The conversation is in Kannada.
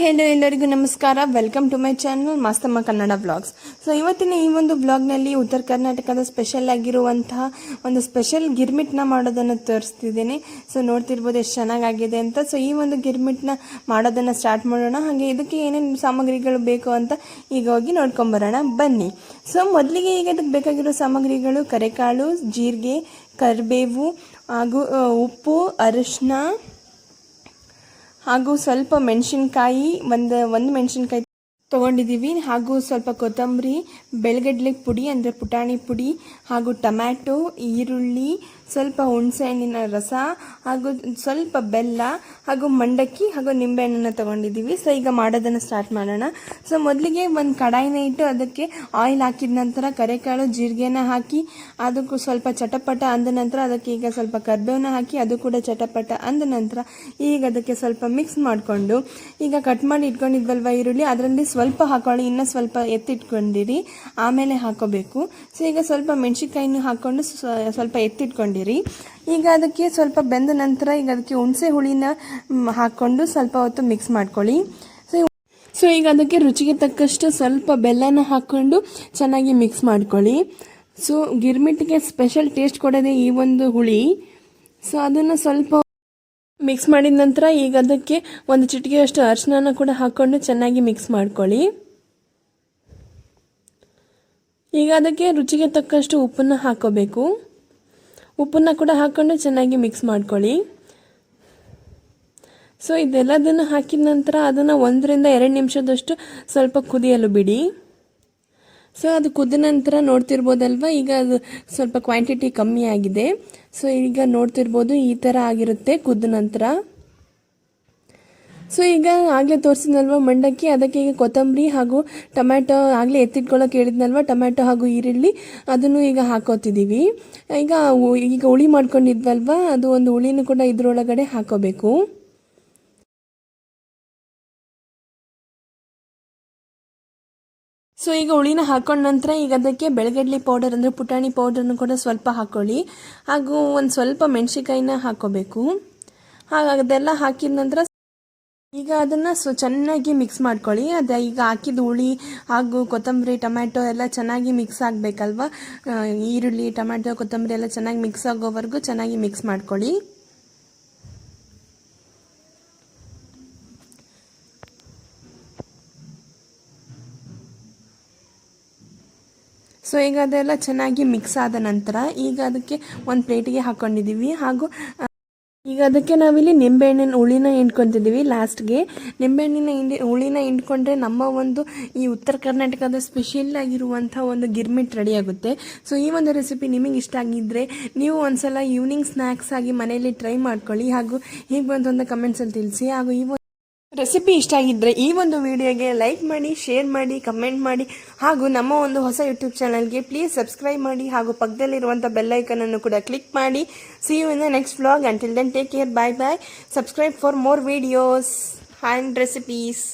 ಹೆಲೋ ಎಲ್ಲರಿಗೂ ನಮಸ್ಕಾರ. Welcome to my channel Mastamma Kannada blogs so ಇವತ್ತಿನ ಈ ಒಂದು ಬ್ಲಾಗ್ನಲ್ಲಿ ಉತ್ತರ ಕರ್ನಾಟಕದ ಸ್ಪೆಷಲ್ ಆಗಿರುವಂತಹ ಒಂದು ಸ್ಪೆಷಲ್ ಗಿರ್ಮಿಟ್ನ ಮಾಡೋದನ್ನು ತೋರಿಸ್ತಿದ್ದೀನಿ. ಸೊ ನೋಡ್ತಿರ್ಬೋದು ಎಷ್ಟು ಚೆನ್ನಾಗಾಗಿದೆ ಅಂತ. ಸೊ ಈ ಒಂದು ಗಿರ್ಮಿಟ್ನ ಮಾಡೋದನ್ನು ಸ್ಟಾರ್ಟ್ ಮಾಡೋಣ. ಹಾಗೆ ಇದಕ್ಕೆ ಏನೇನು ಸಾಮಗ್ರಿಗಳು ಬೇಕು ಅಂತ ಈಗ ಹೋಗಿ ನೋಡ್ಕೊಂಬರೋಣ. ಬನ್ನಿ. ಸೊ ಮೊದಲಿಗೆ ಈಗ ಇದಕ್ಕೆ ಬೇಕಾಗಿರೋ ಸಾಮಗ್ರಿಗಳು ಕರೆಕಾಳು, ಜೀರಿಗೆ, ಕರಿಬೇವು ಹಾಗೂ ಉಪ್ಪು ಅರಿಶಿನ ಹಾಗೂ ಸ್ವಲ್ಪ ಮೆಣಸಿನ್ಕಾಯಿ, ಒಂದು ಒಂದು ಮೆಣಸಿನ್ಕಾಯಿ ತೊಗೊಂಡಿದ್ದೀವಿ. ಹಾಗೂ ಸ್ವಲ್ಪ ಕೊತ್ತಂಬರಿ, ಬೆಳಗಡ್ಲೆ ಪುಡಿ ಅಂದರೆ ಪುಟಾಣಿ ಪುಡಿ ಹಾಗೂ ಟೊಮ್ಯಾಟೊ, ಈರುಳ್ಳಿ ಸ್ವಲ್ಪ ಹುಣಸೆಹಣ್ಣಿನ ರಸ ಹಾಗೂ ಸ್ವಲ್ಪ ಬೆಲ್ಲ ಹಾಗೂ ಮಂಡಕ್ಕಿ ಹಾಗೂ ನಿಂಬೆಹಣ್ಣನ್ನು ತೊಗೊಂಡಿದ್ದೀವಿ. ಸೊ ಈಗ ಮಾಡೋದನ್ನು ಸ್ಟಾರ್ಟ್ ಮಾಡೋಣ. ಸೊ ಮೊದಲಿಗೆ ಒಂದು ಕಡಾಯಿನ ಇಟ್ಟು ಅದಕ್ಕೆ ಆಯಿಲ್ ಹಾಕಿದ ನಂತರ ಕರೆಕಾಳು, ಜೀರಿಗೆನ ಹಾಕಿ ಅದಕ್ಕೂ ಸ್ವಲ್ಪ ಚಟಪಟ ಅಂದ ನಂತರ ಅದಕ್ಕೆ ಈಗ ಸ್ವಲ್ಪ ಕರ್ಬೇವನ್ನ ಹಾಕಿ ಅದು ಕೂಡ ಚಟಪಟ ಅಂದ ನಂತರ ಈಗ ಅದಕ್ಕೆ ಸ್ವಲ್ಪ ಮಿಕ್ಸ್ ಮಾಡಿಕೊಂಡು ಈಗ ಕಟ್ ಮಾಡಿ ಇಟ್ಕೊಂಡಿದ್ವಲ್ವ ಈರುಳ್ಳಿ? ಅದರಲ್ಲಿ ಸ್ವಲ್ಪ ಹಾಕೊಳ್ಳಿ. ಇನ್ನೂ ಸ್ವಲ್ಪ ಎತ್ತಿಟ್ಕೊಂಡಿರಿ. ಆಮೇಲೆ ಹಾಕೋಬೇಕು. ಸೊ ಈಗ ಸ್ವಲ್ಪ ಮೆಣಸಿನ್ಕಾಯಿನೂ ಹಾಕ್ಕೊಂಡು ಸ್ವಲ್ಪ ಸ್ವಲ್ಪ ಎತ್ತಿಟ್ಕೊಂಡಿರಿ ಈಗ ಅದಕ್ಕೆ ಸ್ವಲ್ಪ ಬೆಂದ ನಂತರ ಈಗ ಅದಕ್ಕೆ ಹುಣಸೆ ಹುಳಿನ ಹಾಕ್ಕೊಂಡು ಸ್ವಲ್ಪ ಹೊತ್ತು ಮಿಕ್ಸ್ ಮಾಡ್ಕೊಳ್ಳಿ. ಸೊ, ಈಗ ಅದಕ್ಕೆ ರುಚಿಗೆ ತಕ್ಕಷ್ಟು ಸ್ವಲ್ಪ ಬೆಲ್ಲನ ಹಾಕ್ಕೊಂಡು ಚೆನ್ನಾಗಿ ಮಿಕ್ಸ್ ಮಾಡ್ಕೊಳ್ಳಿ. ಸೊ ಗಿರ್ಮಿಟ್ಗೆ ಸ್ಪೆಷಲ್ ಟೇಸ್ಟ್ ಕೊಡೋದೇ ಈ ಒಂದು ಹುಳಿ. ಸೊ ಅದನ್ನು ಸ್ವಲ್ಪ ಮಿಕ್ಸ್ ಮಾಡಿದ ನಂತರ ಈಗ ಅದಕ್ಕೆ ಒಂದು ಚಿಟಿಕೆಯಷ್ಟು ಅರಿಶಿನ ಕೂಡ ಹಾಕ್ಕೊಂಡು ಚೆನ್ನಾಗಿ ಮಿಕ್ಸ್ ಮಾಡ್ಕೊಳ್ಳಿ. ಈಗ ಅದಕ್ಕೆ ರುಚಿಗೆ ತಕ್ಕಷ್ಟು ಉಪ್ಪನ್ನು ಹಾಕೋಬೇಕು. ಉಪ್ಪನ್ನು ಕೂಡ ಹಾಕ್ಕೊಂಡು ಚೆನ್ನಾಗಿ ಮಿಕ್ಸ್ ಮಾಡ್ಕೊಳ್ಳಿ. ಸೊ ಇದೆಲ್ಲದನ್ನು ಹಾಕಿದ ನಂತರ ಅದನ್ನು ಒಂದರಿಂದ ಎರಡು ನಿಮಿಷದಷ್ಟು ಸ್ವಲ್ಪ ಕುದಿಯಲು ಬಿಡಿ. ಸೊ ಅದು ಕುದ ನಂತರ ನೋಡ್ತಿರ್ಬೋದಲ್ವ? ಈಗ ಅದು ಸ್ವಲ್ಪ ಕ್ವಾಂಟಿಟಿ ಕಮ್ಮಿ ಆಗಿದೆ. ಸೊ ಈಗ ನೋಡ್ತಿರ್ಬೋದು ಈ ಥರ ಆಗಿರುತ್ತೆ ಕುದ ನಂತರ. ಸೊ ಈಗ ಆಗಲೇ ತೋರಿಸಿದ್ನಲ್ವ ಮಂಡಕ್ಕಿ, ಅದಕ್ಕೆ ಈಗ ಕೊತ್ತಂಬರಿ ಹಾಗೂ ಟೊಮ್ಯಾಟೊ ಆಗಲೇ ಎತ್ತಿಟ್ಕೊಳ್ಳೋಕೆ ಹೇಳಿದ್ನಲ್ವ, ಟೊಮ್ಯಾಟೊ ಹಾಗೂ ಈರುಳ್ಳಿ, ಅದನ್ನು ಈಗ ಹಾಕೋತಿದ್ದೀವಿ. ಈಗ ಈಗ ಹುಳಿ ಮಾಡ್ಕೊಂಡಿದ್ವಲ್ವ, ಅದು ಒಂದು ಹುಳಿನೂ ಕೂಡ ಇದ್ರೊಳಗಡೆ ಹಾಕೋಬೇಕು. ಸೊ ಈಗ ಹುಳಿನ ಹಾಕೊಂಡ ನಂತರ ಈಗ ಅದಕ್ಕೆ ಬೆಳಗಡ್ಲಿ ಪೌಡರ್ ಅಂದರೆ ಪುಟಾಣಿ ಪೌಡರ್ನು ಕೂಡ ಸ್ವಲ್ಪ ಹಾಕೊಳ್ಳಿ. ಹಾಗೂ ಒಂದು ಸ್ವಲ್ಪ ಮೆಣಸಿಕಾಯಿನ ಹಾಕೋಬೇಕು. ಹಾಗೆ ಅದೆಲ್ಲ ಹಾಕಿದ ನಂತರ ಈಗ ಅದನ್ನು ಸೊ, ಚೆನ್ನಾಗಿ ಮಿಕ್ಸ್ ಮಾಡ್ಕೊಳ್ಳಿ. ಅದೇ ಈಗ ಹಾಕಿದ ಹುಳಿ ಹಾಗೂ ಕೊತ್ತಂಬರಿ, ಟೊಮ್ಯಾಟೊ ಎಲ್ಲ ಚೆನ್ನಾಗಿ ಮಿಕ್ಸ್ ಆಗಬೇಕಲ್ವ? ಈರುಳ್ಳಿ, ಟೊಮ್ಯಾಟೊ, ಕೊತ್ತಂಬರಿ ಎಲ್ಲ ಚೆನ್ನಾಗಿ ಮಿಕ್ಸ್ ಆಗೋವರೆಗೂ ಚೆನ್ನಾಗಿ ಮಿಕ್ಸ್ ಮಾಡ್ಕೊಳ್ಳಿ. ಸೊ, ಈಗ ಅದೆಲ್ಲ ಚೆನ್ನಾಗಿ ಮಿಕ್ಸ್ ಆದ ನಂತರ ಈಗ ಅದಕ್ಕೆ ಒಂದು ಪ್ಲೇಟಿಗೆ ಹಾಕ್ಕೊಂಡಿದ್ದೀವಿ ಹಾಗೂ ಈಗ ಅದಕ್ಕೆ ನಾವಿಲ್ಲಿ ನಿಂಬೆಹಣ್ಣಿನ ಹುಳಿನ ಹಿಂಡ್ಕೊತಿದ್ದೀವಿ ಲಾಸ್ಟ್ಗೆ. ನಿಂಬೆಹಣ್ಣಿನ ಹಿಂಡಿ, ಹುಳಿನ ಹಿಂಡ್ಕೊಂಡ್ರೆ ನಮ್ಮ ಒಂದು ಈ ಉತ್ತರ ಕರ್ನಾಟಕದ ಸ್ಪೆಷಲ್ ಆಗಿರುವಂಥ ಒಂದು ಗಿರ್ಮಿಟ್ ರೆಡಿ ಆಗುತ್ತೆ. ಸೊ ಈ ಒಂದು ರೆಸಿಪಿ ನಿಮಗೆ ಇಷ್ಟ ಆಗಿದ್ದರೆ ನೀವು ಒಂದ್ಸಲ ಈವ್ನಿಂಗ್ ಸ್ನ್ಯಾಕ್ಸ್ ಆಗಿ ಮನೆಯಲ್ಲಿ ಟ್ರೈ ಮಾಡ್ಕೊಳ್ಳಿ. ಹಾಗೂ ಹೀಗೆ ಬಂತು ಅಂತ ಕಮೆಂಟ್ಸಲ್ಲಿ ತಿಳಿಸಿ. ಹಾಗೂ ಈ ರೆಸಿಪಿ ಇಷ್ಟ ಆಗಿದ್ದರೆ ಈ ಒಂದು ವಿಡಿಯೋಗೆ ಲೈಕ್ ಮಾಡಿ, ಶೇರ್ ಮಾಡಿ, ಕಮೆಂಟ್ ಮಾಡಿ, ಹಾಗೂ ನಮ್ಮ ಒಂದು ಹೊಸ ಯೂಟ್ಯೂಬ್ ಚಾನಲ್ಗೆ ಪ್ಲೀಸ್ ಸಬ್ಸ್ಕ್ರೈಬ್ ಮಾಡಿ, ಹಾಗೂ ಪಕ್ಕದಲ್ಲಿರುವಂಥ ಬೆಲ್ಲೈಕನನ್ನು ಕೂಡ ಕ್ಲಿಕ್ ಮಾಡಿ. See you in the next vlog until then take care bye bye subscribe for more videos and recipes